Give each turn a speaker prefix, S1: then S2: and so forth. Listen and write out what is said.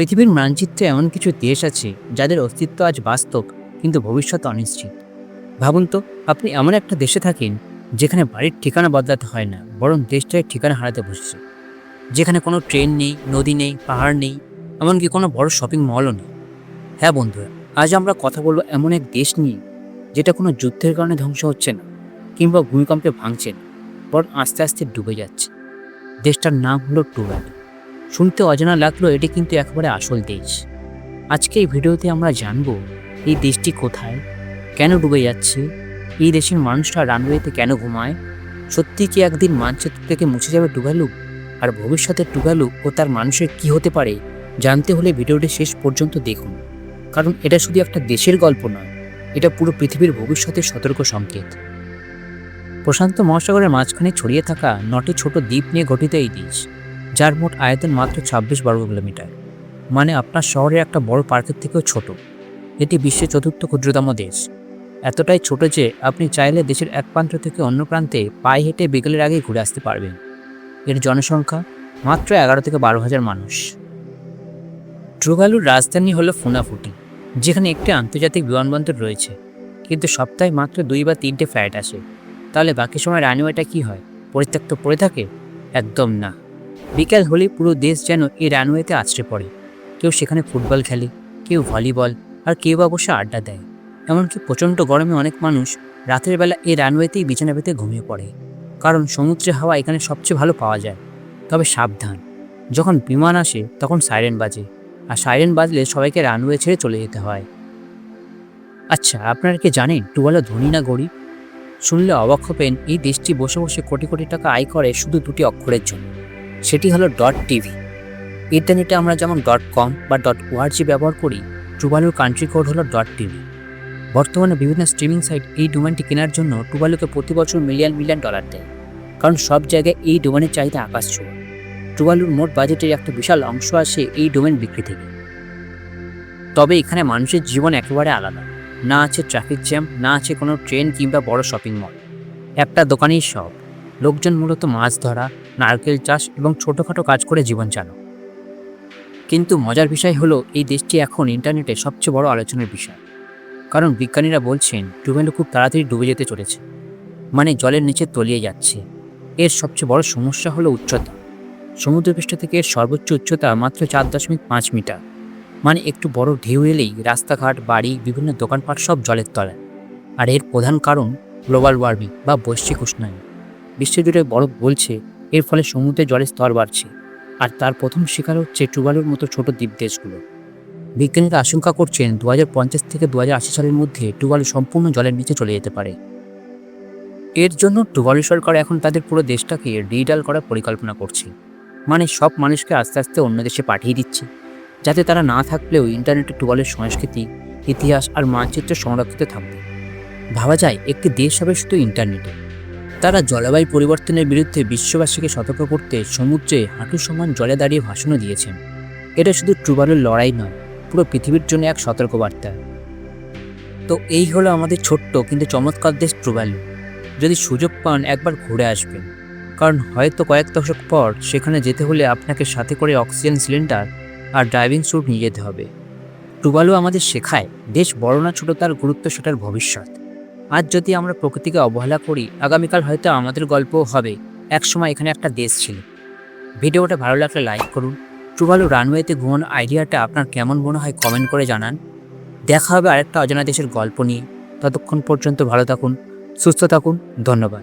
S1: পৃথিবীর মানচিত্রে এমন কিছু দেশ আছে যাদের অস্তিত্ব আজ বাস্তব, কিন্তু ভবিষ্যৎ অনিশ্চিত। ভাবুন তো, আপনি এমন একটা দেশে থাকেন যেখানে বাড়ির ঠিকানা বদলাতে হয় না, বরং দেশটার ঠিকানা হারাতে বসেছে। যেখানে কোনো ট্রেন নেই, নদী নেই, পাহাড় নেই, এমনকি কোনো বড় শপিং মলও নেই। হ্যাঁ বন্ধুরা, আজ আমরা কথা বলব এমন এক দেশ নিয়ে, যেটা কোনো যুদ্ধের কারণে ধ্বংস হচ্ছে না, কিংবা ভূমিকম্পে ভাঙছে না, বরং আস্তে আস্তে ডুবে যাচ্ছে। দেশটার নাম হলো টুব্যাল শুনতে অজানা লাগল এটি কিন্তু একেবারে আসল দেশ। আজকে এই ভিডিওতে আমরা জানব, এই দেশটি কোথায়? কেন ডুবে যাচ্ছে? এই দেশের মানুষরা রানওয়েতে কেন ঘুমায়? সত্যি কি একদিন মানচিত্র থেকে মুছে যাবে টুগালু? আর ভবিষ্যতে টুগালু ও তার মানুষের কি হতে পারে, জানতে হলে ভিডিওটি শেষ পর্যন্ত দেখুন। কারণ এটা শুধু একটা দেশের গল্প নয়, এটা পুরো পৃথিবীর ভবিষ্যতের সতর্ক সংকেত। প্রশান্ত মহাসাগরের মাঝখানে ছড়িয়ে থাকা নটি ছোট দ্বীপ নিয়ে গঠিত এই দেশ। যার মোট আয়তন মাত্র ছাব্বিশ বর্গ কিলোমিটার। মানে আপনার শহরের একটা বড় পার্কের থেকেও ছোট। এটি বিশ্বের চতুর্থ ক্ষুদ্রতম দেশ। এতটাই ছোট যে আপনি চাইলে দেশের এক প্রান্ত থেকে অন্য প্রান্তে পায়ে হেঁটে বিকেলের আগে ঘুরে আসতে পারবেন। এর জনসংখ্যা মাত্র এগারো থেকে বারো হাজার মানুষ। ট্রুগালুর রাজধানী হলো ফুনাফুটি, যেখানে একটি আন্তর্জাতিক বিমানবন্দর রয়েছে। কিন্তু সপ্তাহে মাত্র দুই বা তিনটে ফ্লাইট আসে। তাহলে বাকি সময় রানওয়েটা কি হয়? পরিত্যক্ত পড়ে থাকে? একদম না। বিকেল হলে পুরো দেশ যেন এই রানওয়েতে আছড়ে পড়ে। কেউ সেখানে ফুটবল খেলে, কেউ ভলিবল, আর কেউ বসে আড্ডা দেয়। এমনকি প্রচণ্ড গরমে অনেক মানুষ রাতের বেলা এই রানওয়েতেই বিছানা পেতে ঘুমিয়ে পড়ে। কারণ সমুদ্রে হাওয়া এখানে সবচেয়ে ভালো পাওয়া যায়। তবে সাবধান। যখন বিমান আসে, তখন সাইরেন বাজে। আর সাইরেন বাজলে সবাইকে রানওয়ে ছেড়ে চলে যেতে হয়। আচ্ছা আপনারা কি জানেন টুয়ালা ধনী না গরিব? শুনলে অবাক হবেন, এই দেশটি বসে বসে কোটি কোটি টাকা আয় করে শুধু দুটি অক্ষরের জন্য। সেটি হলো ডট টিভি ইন্টারনেটে আমরা যেমন ডট কম বা ডট ওআরজি ব্যবহার করি টুবালুর কান্ট্রি কোড হলো ডট টিভি বর্তমানে বিভিন্ন স্ট্রিমিং সাইট এই ডোমেনটি কেনার জন্য টুবালুকে প্রতি বছর মিলিয়ন মিলিয়ন ডলার দেয়। কারণ সব জায়গায় এই ডোমেনের চাহিদা আকাশ ছোঁয়া। টুবালুর মোট বাজেটের একটা বিশাল অংশ আসে এই ডোমেন বিক্রি থেকে। তবে এখানে মানুষের জীবন একেবারে আলাদা। না আছে ট্রাফিক জ্যাম না আছে কোনো ট্রেন কিংবা বড় শপিং মল একটা দোকানেই সব। লোকজন মূলত মাছ ধরা, নারকেল চাষ এবং ছোটোখাটো কাজ করে জীবন চালানো কিন্তু মজার বিষয় হলো, এই দেশটি এখন ইন্টারনেটে সবচেয়ে বড় আলোচনার বিষয়। কারণ বিজ্ঞানীরা বলছেন টুবেলো খুব তাড়াতাড়ি ডুবে যেতে চলেছে। মানে জলের নিচে তলিয়ে যাচ্ছে। এর সবচেয়ে বড় সমস্যা হলো উচ্চতা। সমুদ্রপৃষ্ঠ থেকে এর সর্বোচ্চ উচ্চতা মাত্র চার দশমিক পাঁচ মিটার। মানে একটু বড় ঢেউ এলেই রাস্তাঘাট, বাড়ি, বিভিন্ন দোকানপাট সব জলের তলায়। আর এর প্রধান কারণ গ্লোবাল ওয়ার্মিং বা বৈশ্বিক উষ্ণায়ন। বিশ্বজুড়ে বরফ বলছে, এর ফলে সমুদ্রে জলের স্তর বাড়ছে। আর তার প্রথম শিকার হচ্ছে টুবালুর মতো ছোট দ্বীপ দেশগুলো। বিজ্ঞানীরা আশঙ্কা করছেন দু হাজার পঞ্চাশ থেকে দু হাজার আশি সালের মধ্যে টুবালু সম্পূর্ণ জলের নিচে চলে যেতে পারে। এর জন্য টুবালু সরকার এখন তাদের পুরো দেশটাকে ডিজিটাল করার পরিকল্পনা করছে। মানে সব মানুষকে আস্তে আস্তে অন্য দেশে পাঠিয়ে দিচ্ছে। যাতে তারা না থাকলেও ইন্টারনেটে টুবালের সংস্কৃতি, ইতিহাস আর মানচিত্র সংরক্ষিত থাকবে। ভাবা যায় একটি দেশ হবে শুধু ইন্টারনেটে। তারা জলবায়ু পরিবর্তনের বিরুদ্ধে বিশ্ববাসীকে সতর্ক করতে সমুদ্রে হাঁটু সমান জলে দাঁড়িয়ে ভাষণও দিয়েছেন। এটা শুধু ট্রুবালের লড়াই নয়, পুরো পৃথিবীর জন্য এক সতর্কবার্তা। তো এই হলো আমাদের ছোট্ট কিন্তু চমৎকার দেশ ট্রুবালু। যদি সুযোগ পান একবার ঘুরে আসবেন। কারণ হয়তো কয়েক দশক পর সেখানে যেতে হলে আপনাকে সাথে করে অক্সিজেন সিলিন্ডার আর ড্রাইভিং স্যুট নিয়ে যেতে হবে। টুবালু আমাদের শেখায়, দেশ বড় না ছোট তার গুরুত্ব সেটার ভবিষ্যৎ। আজ যদি আমরা প্রকৃতিকে অবহেলা করি, আগামীকাল হয়তো আমাদের গল্পও হবে। একসময় এখানে একটা দেশ ছিল। ভিডিওটা ভালো লাগলে লাইক করুন। টুবালু রানওয়েতে ঘুমানোর আইডিয়াটা আপনার কেমন মনে হয় কমেন্ট করে জানান। দেখা হবে আরেকটা অজানা দেশের গল্প নিয়ে। ততক্ষণ পর্যন্ত ভালো থাকুন, সুস্থ থাকুন, ধন্যবাদ।